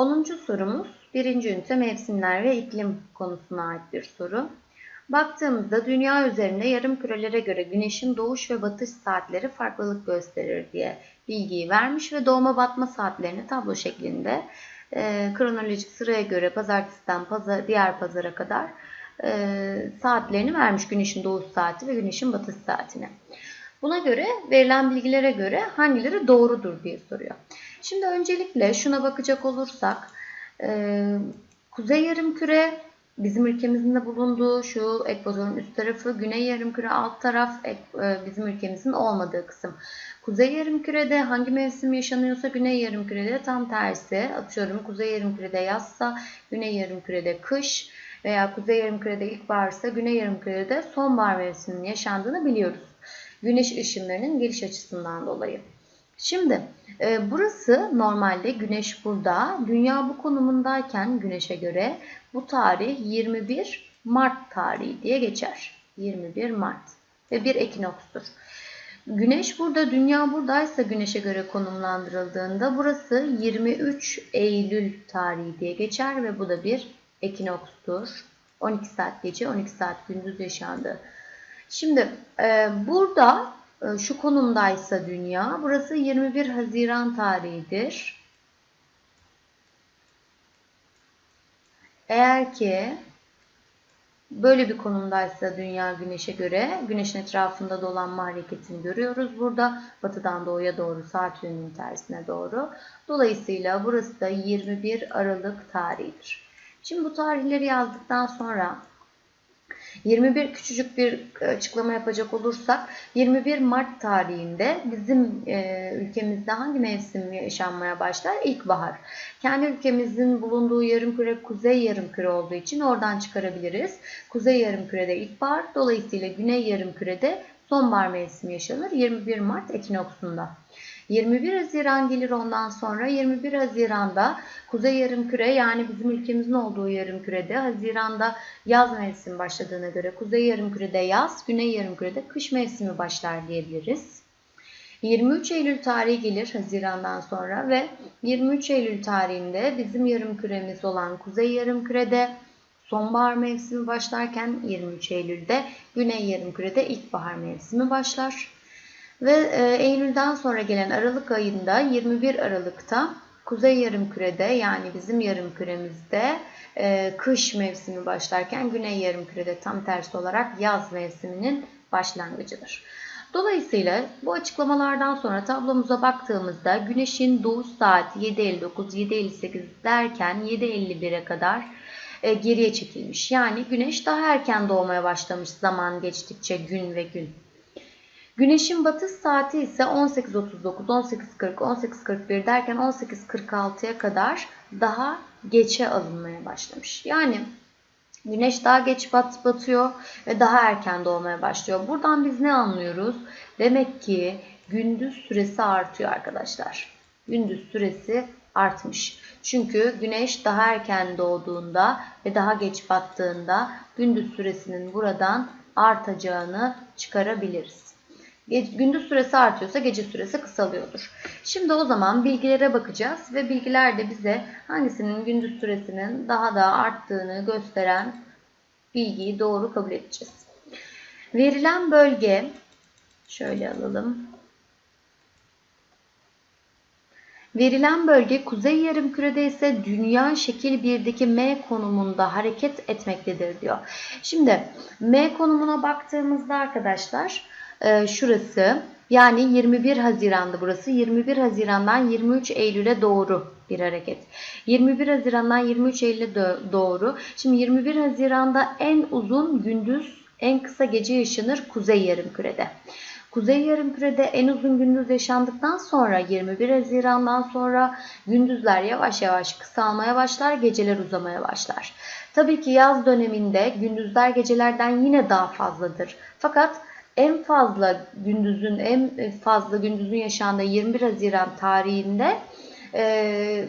10. sorumuz 1. ünite mevsimler ve iklim konusuna ait bir soru. Baktığımızda dünya üzerinde yarım kürelere göre güneşin doğuş ve batış saatleri farklılık gösterir diye bilgiyi vermiş ve doğma batma saatlerini tablo şeklinde e, kronolojik sıraya göre pazartesiden pazar, diğer pazara kadar e, saatlerini vermiş güneşin doğuş saati ve güneşin batış saatini. Buna göre verilen bilgilere göre hangileri doğrudur diye soruyor. Şimdi öncelikle şuna bakacak olursak e, kuzey yarımküre bizim ülkemizin de bulunduğu şu ekvatorun üst tarafı, güney yarımküre alt taraf e, bizim ülkemizin olmadığı kısım. Kuzey yarımkürede hangi mevsim yaşanıyorsa güney yarımkürede tam tersi. Atıyorum kuzey yarımkürede yazsa güney yarımkürede kış veya kuzey yarımkürede ilkbaharsa güney yarımkürede sonbahar mevsiminin yaşandığını biliyoruz. Güneş ışınlarının geliş açısından dolayı. Şimdi e, burası normalde güneş burada. Dünya bu konumundayken güneşe göre bu tarih 21 Mart tarihi diye geçer. 21 Mart ve bir ekinokstur. Güneş burada, dünya buradaysa güneşe göre konumlandırıldığında burası 23 Eylül tarihi diye geçer ve bu da bir ekinokstur. 12 saat gece, 12 saat gündüz yaşandı. Şimdi e, burada şu konumdaysa dünya, burası 21 Haziran tarihidir. Eğer ki böyle bir konumdaysa dünya güneşe göre güneşin etrafında dolanma hareketini görüyoruz burada. Batıdan doğuya doğru saat yönünün tersine doğru. Dolayısıyla burası da 21 Aralık tarihidir. Şimdi bu tarihleri yazdıktan sonra 21 küçücük bir açıklama yapacak olursak 21 Mart tarihinde bizim e, ülkemizde hangi mevsim yaşanmaya başlar? İlkbahar. Kendi ülkemizin bulunduğu yarımküre kuzey yarımküre olduğu için oradan çıkarabiliriz. Kuzey yarımkürede ilkbahar, dolayısıyla güney yarımkürede sonbahar mevsimi yaşanır 21 Mart ekinoksunda. 21 Haziran gelir ondan sonra 21 Haziran'da Kuzey Yarımküre yani bizim ülkemizin olduğu yarımkürede Haziran'da yaz mevsimi başladığına göre Kuzey Yarımküre'de yaz, Güney Yarımküre'de kış mevsimi başlar diyebiliriz. 23 Eylül tarihi gelir Haziran'dan sonra ve 23 Eylül tarihinde bizim yarımküremiz olan Kuzey Yarımküre'de sonbahar mevsimi başlarken 23 Eylül'de Güney Yarımküre'de ilkbahar mevsimi başlar. Ve e, Eylül'den sonra gelen Aralık ayında 21 Aralık'ta Kuzey Yarımküre'de yani bizim yarımküremizde e, kış mevsimi başlarken Güney Yarımküre'de tam tersi olarak yaz mevsiminin başlangıcıdır. Dolayısıyla bu açıklamalardan sonra tablomuza baktığımızda Güneş'in doğuş saati 7.59, 7.58 derken 7.51'e kadar e, geriye çekilmiş. Yani Güneş daha erken doğmaya başlamış zaman geçtikçe gün ve gün. Güneşin batış saati ise 18.39, 18.40, 18.41 derken 18.46'ya kadar daha geçe alınmaya başlamış. Yani güneş daha geç bat batıyor ve daha erken doğmaya başlıyor. Buradan biz ne anlıyoruz? Demek ki gündüz süresi artıyor arkadaşlar. Gündüz süresi artmış. Çünkü güneş daha erken doğduğunda ve daha geç battığında gündüz süresinin buradan artacağını çıkarabiliriz. Gündüz süresi artıyorsa gece süresi kısalıyordur. Şimdi o zaman bilgilere bakacağız ve bilgiler de bize hangisinin gündüz süresinin daha da arttığını gösteren bilgiyi doğru kabul edeceğiz. Verilen bölge şöyle alalım. Verilen bölge kuzey yarımkürede ise dünya şekil 1'deki M konumunda hareket etmektedir diyor. Şimdi M konumuna baktığımızda arkadaşlar e, şurası. Yani 21 Haziran'da burası. 21 Haziran'dan 23 Eylül'e doğru bir hareket. 21 Haziran'dan 23 Eylül'e doğru. Şimdi 21 Haziran'da en uzun gündüz, en kısa gece yaşanır Kuzey Yarımküre'de. Kuzey Yarımküre'de en uzun gündüz yaşandıktan sonra 21 Haziran'dan sonra gündüzler yavaş yavaş kısalmaya başlar, geceler uzamaya başlar. Tabii ki yaz döneminde gündüzler gecelerden yine daha fazladır. Fakat en fazla gündüzün en fazla gündüzün yaşandığı 21 Haziran tarihinde e,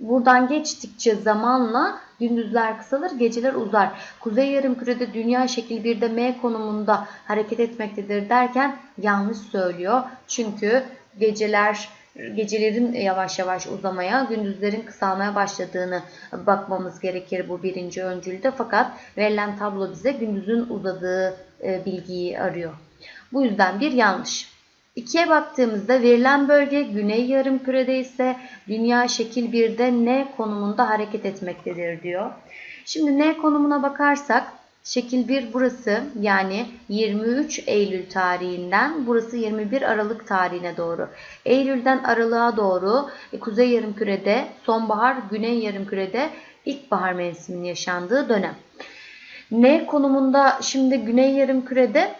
buradan geçtikçe zamanla gündüzler kısalır, geceler uzar. Kuzey yarımkürede dünya şekil 1'de M konumunda hareket etmektedir derken yanlış söylüyor. Çünkü geceler gecelerin yavaş yavaş uzamaya, gündüzlerin kısalmaya başladığını bakmamız gerekir bu birinci öncülde. Fakat verilen tablo bize gündüzün uzadığı e, bilgiyi arıyor. Bu yüzden bir yanlış. İkiye baktığımızda verilen bölge güney yarımkürede ise dünya şekil 1'de N konumunda hareket etmektedir diyor. Şimdi N konumuna bakarsak şekil 1 burası yani 23 Eylül tarihinden burası 21 Aralık tarihine doğru. Eylül'den Aralık'a doğru e, kuzey yarımkürede sonbahar, güney yarımkürede ilkbahar mevsiminin yaşandığı dönem. N konumunda şimdi güney yarımkürede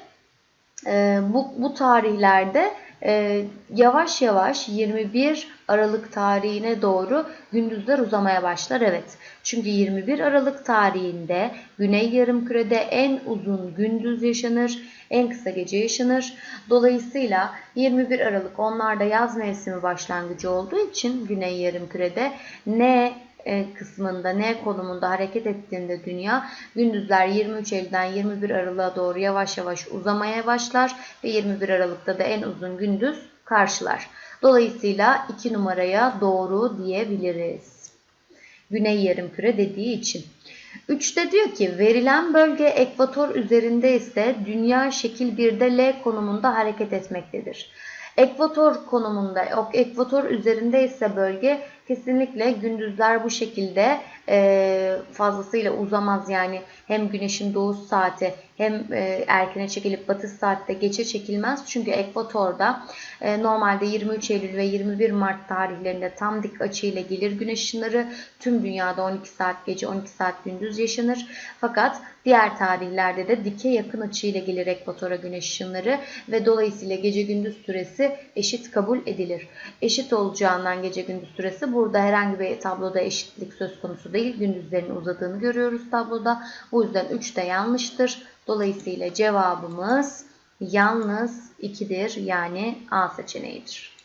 e, bu, bu tarihlerde e, yavaş yavaş 21 Aralık tarihine doğru gündüzler uzamaya başlar. Evet. Çünkü 21 Aralık tarihinde Güney Yarımküre'de en uzun gündüz yaşanır, en kısa gece yaşanır. Dolayısıyla 21 Aralık onlarda yaz mevsimi başlangıcı olduğu için Güney Yarımküre'de ne kısmında N konumunda hareket ettiğinde dünya gündüzler 23 Eylül'den 21 Aralık'a doğru yavaş yavaş uzamaya başlar ve 21 Aralık'ta da en uzun gündüz karşılar. Dolayısıyla 2 numaraya doğru diyebiliriz. Güney yarımküre dediği için. 3'te diyor ki verilen bölge ekvator üzerinde ise dünya şekil 1'de L konumunda hareket etmektedir. Ekvator konumunda, ekvator üzerinde ise bölge kesinlikle gündüzler bu şekilde e, fazlasıyla uzamaz. Yani hem güneşin doğu saati hem e, erkene çekilip batı saatte geçe çekilmez. Çünkü ekvatorda e, normalde 23 Eylül ve 21 Mart tarihlerinde tam dik açıyla gelir güneş ışınları. Tüm dünyada 12 saat gece 12 saat gündüz yaşanır. Fakat diğer tarihlerde de dike yakın açıyla gelir ekvatora güneş ışınları ve dolayısıyla gece gündüz süresi eşit kabul edilir. Eşit olacağından gece gündüz süresi burada herhangi bir tabloda eşitlik söz konusu değil. Gündüzlerin uzadığını görüyoruz tabloda. Bu yüzden 3 de yanlıştır. Dolayısıyla cevabımız yalnız 2'dir. Yani A seçeneğidir.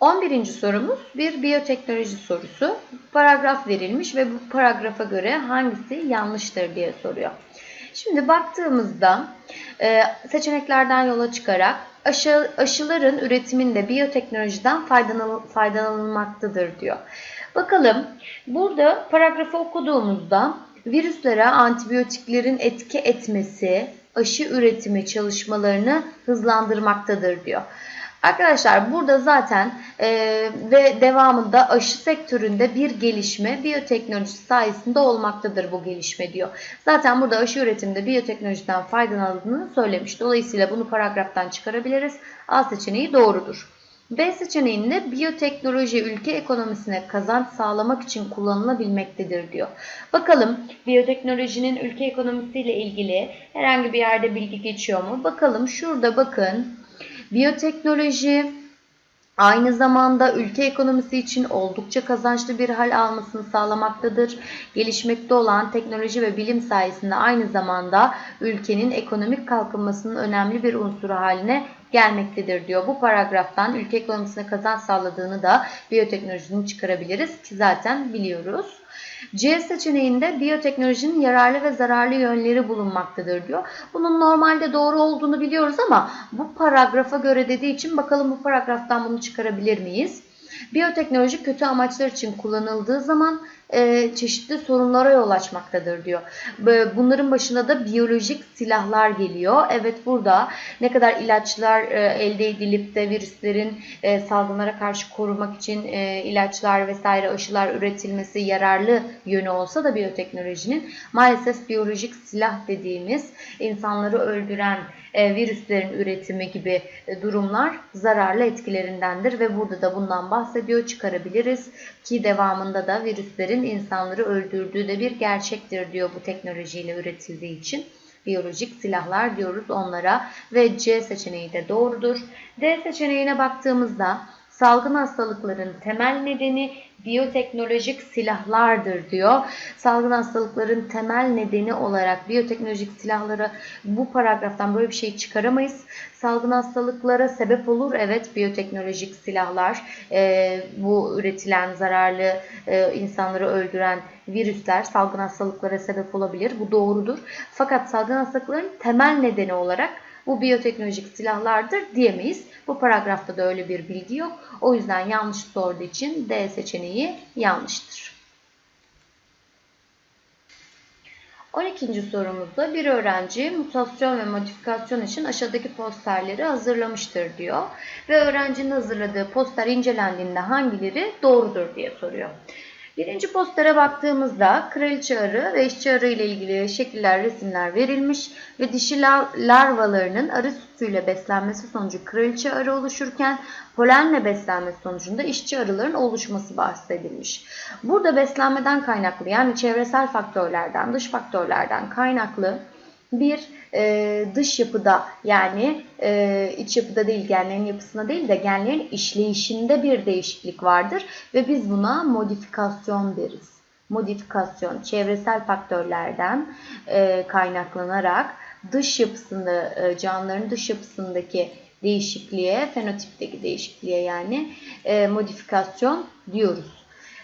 11. sorumuz bir biyoteknoloji sorusu. Paragraf verilmiş ve bu paragrafa göre hangisi yanlıştır diye soruyor. Şimdi baktığımızda e, seçeneklerden yola çıkarak aşı, aşıların üretiminde biyoteknolojiden faydalanılmaktadır diyor. Bakalım burada paragrafı okuduğumuzda virüslere antibiyotiklerin etki etmesi aşı üretimi çalışmalarını hızlandırmaktadır diyor. Arkadaşlar burada zaten e, ve devamında aşı sektöründe bir gelişme biyoteknoloji sayesinde olmaktadır bu gelişme diyor. Zaten burada aşı üretiminde biyoteknolojiden faydalanıldığını söylemiş. Dolayısıyla bunu paragraftan çıkarabiliriz. A seçeneği doğrudur. B seçeneğinde biyoteknoloji ülke ekonomisine kazanç sağlamak için kullanılabilmektedir diyor. Bakalım biyoteknolojinin ülke ekonomisiyle ilgili herhangi bir yerde bilgi geçiyor mu? Bakalım şurada bakın Biyoteknoloji aynı zamanda ülke ekonomisi için oldukça kazançlı bir hal almasını sağlamaktadır. Gelişmekte olan teknoloji ve bilim sayesinde aynı zamanda ülkenin ekonomik kalkınmasının önemli bir unsuru haline gelmektedir diyor. Bu paragraftan ülke ekonomisine kazanç sağladığını da biyoteknolojinin çıkarabiliriz ki zaten biliyoruz. C seçeneğinde biyoteknolojinin yararlı ve zararlı yönleri bulunmaktadır diyor. Bunun normalde doğru olduğunu biliyoruz ama bu paragrafa göre dediği için bakalım bu paragraftan bunu çıkarabilir miyiz? Biyoteknoloji kötü amaçlar için kullanıldığı zaman e, çeşitli sorunlara yol açmaktadır diyor. Bunların başına da biyolojik silahlar geliyor. Evet burada ne kadar ilaçlar e, elde edilip de virüslerin e, salgınlara karşı korumak için ilaçlar vesaire aşılar üretilmesi yararlı yönü olsa da biyoteknolojinin maalesef biyolojik silah dediğimiz insanları öldüren virüslerin üretimi gibi durumlar zararlı etkilerindendir ve burada da bundan bahsediyor çıkarabiliriz ki devamında da virüslerin insanları öldürdüğü de bir gerçektir diyor bu teknolojiyle üretildiği için biyolojik silahlar diyoruz onlara ve C seçeneği de doğrudur. D seçeneğine baktığımızda salgın hastalıkların temel nedeni biyoteknolojik silahlardır diyor. Salgın hastalıkların temel nedeni olarak biyoteknolojik silahları bu paragraftan böyle bir şey çıkaramayız. Salgın hastalıklara sebep olur evet biyoteknolojik silahlar e, bu üretilen zararlı e, insanları öldüren virüsler salgın hastalıklara sebep olabilir. Bu doğrudur. Fakat salgın hastalıkların temel nedeni olarak bu biyoteknolojik silahlardır diyemeyiz. Bu paragrafta da öyle bir bilgi yok. O yüzden yanlış sorduğu için D seçeneği yanlıştır. 12. sorumuzda bir öğrenci mutasyon ve modifikasyon için aşağıdaki posterleri hazırlamıştır diyor. Ve öğrencinin hazırladığı poster incelendiğinde hangileri doğrudur diye soruyor. Birinci postere baktığımızda kraliçe arı ve işçi arı ile ilgili şekiller, resimler verilmiş ve dişi larvalarının arı sütüyle beslenmesi sonucu kraliçe arı oluşurken polenle beslenmesi sonucunda işçi arıların oluşması bahsedilmiş. Burada beslenmeden kaynaklı yani çevresel faktörlerden, dış faktörlerden kaynaklı bir e, dış yapıda yani e, iç yapıda değil genlerin yapısında değil de genlerin işleyişinde bir değişiklik vardır ve biz buna modifikasyon deriz. Modifikasyon çevresel faktörlerden e, kaynaklanarak dış yapısında e, canlıların dış yapısındaki değişikliğe, fenotipteki değişikliğe yani e, modifikasyon diyoruz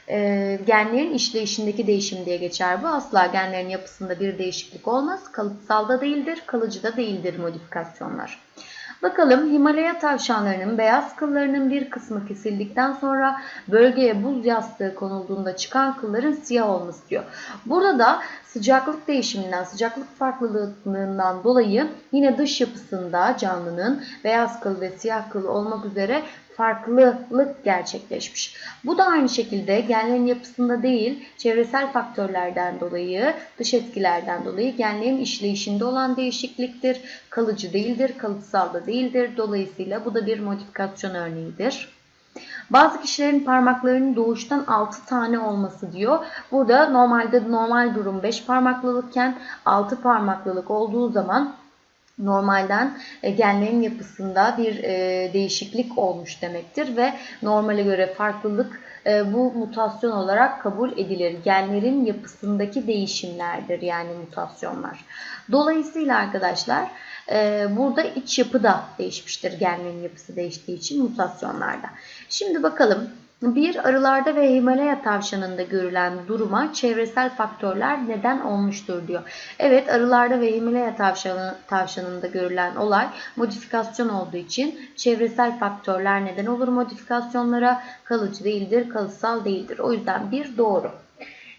e, genlerin işleyişindeki değişim diye geçer bu. Asla genlerin yapısında bir değişiklik olmaz. Kalıtsal da değildir, kalıcı da değildir modifikasyonlar. Bakalım Himalaya tavşanlarının beyaz kıllarının bir kısmı kesildikten sonra bölgeye buz yastığı konulduğunda çıkan kılların siyah olması diyor. Burada da sıcaklık değişiminden, sıcaklık farklılığından dolayı yine dış yapısında canlının beyaz kıl ve siyah kıl olmak üzere farklılık gerçekleşmiş. Bu da aynı şekilde genlerin yapısında değil, çevresel faktörlerden dolayı, dış etkilerden dolayı genlerin işleyişinde olan değişikliktir. Kalıcı değildir, kalıtsal da değildir. Dolayısıyla bu da bir modifikasyon örneğidir. Bazı kişilerin parmaklarının doğuştan 6 tane olması diyor. Burada normalde normal durum 5 parmaklılıkken 6 parmaklılık olduğu zaman normalden e, genlerin yapısında bir e, değişiklik olmuş demektir ve normale göre farklılık e, bu mutasyon olarak kabul edilir. Genlerin yapısındaki değişimlerdir yani mutasyonlar. Dolayısıyla arkadaşlar burada iç yapı da değişmiştir genlerin yapısı değiştiği için mutasyonlarda. Şimdi bakalım bir, arılarda ve Himalaya tavşanında görülen duruma çevresel faktörler neden olmuştur diyor. Evet arılarda ve Himalaya tavşanı, tavşanında görülen olay modifikasyon olduğu için çevresel faktörler neden olur modifikasyonlara kalıcı değildir, kalıtsal değildir. O yüzden bir doğru.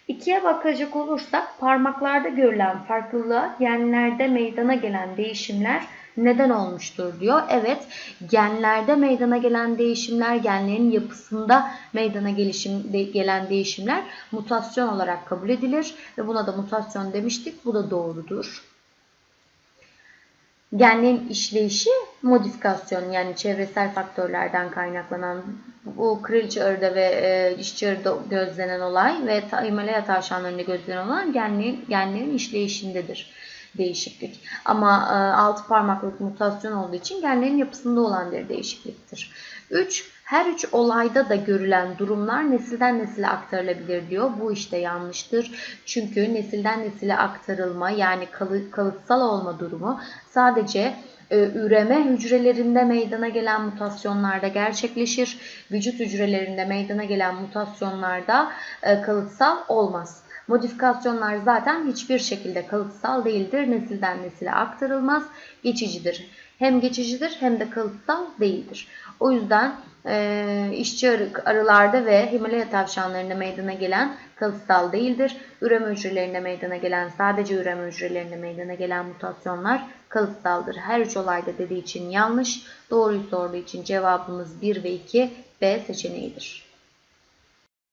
İkiye bakacak olursak parmaklarda görülen farklılığa genlerde meydana gelen değişimler neden olmuştur diyor. Evet genlerde meydana gelen değişimler genlerin yapısında meydana gelişim, de, gelen değişimler mutasyon olarak kabul edilir ve buna da mutasyon demiştik. Bu da doğrudur. Genlerin işleyişi modifikasyon yani çevresel faktörlerden kaynaklanan bu kraliçe arıda ve e, işçi arıda gözlenen olay ve Himalaya tavşanlarında gözlenen olan genlerin, genlerin işleyişindedir değişiklik. Ama e, altı parmaklık mutasyon olduğu için genlerin yapısında olan bir değişikliktir. 3. Her üç olayda da görülen durumlar nesilden nesile aktarılabilir diyor. Bu işte yanlıştır. Çünkü nesilden nesile aktarılma yani kalı, kalıtsal olma durumu sadece e, üreme hücrelerinde meydana gelen mutasyonlarda gerçekleşir. Vücut hücrelerinde meydana gelen mutasyonlarda e, kalıtsal olmaz. Modifikasyonlar zaten hiçbir şekilde kalıtsal değildir. Nesilden nesile aktarılmaz. Geçicidir. Hem geçicidir hem de kalıtsal değildir. O yüzden e, işçi arı, arılarda ve Himalaya tavşanlarında meydana gelen kalıtsal değildir. Üreme hücrelerinde meydana gelen sadece üreme hücrelerinde meydana gelen mutasyonlar kalıtsaldır. Her üç olayda dediği için yanlış. Doğruyu sorduğu için cevabımız 1 ve 2 B seçeneğidir.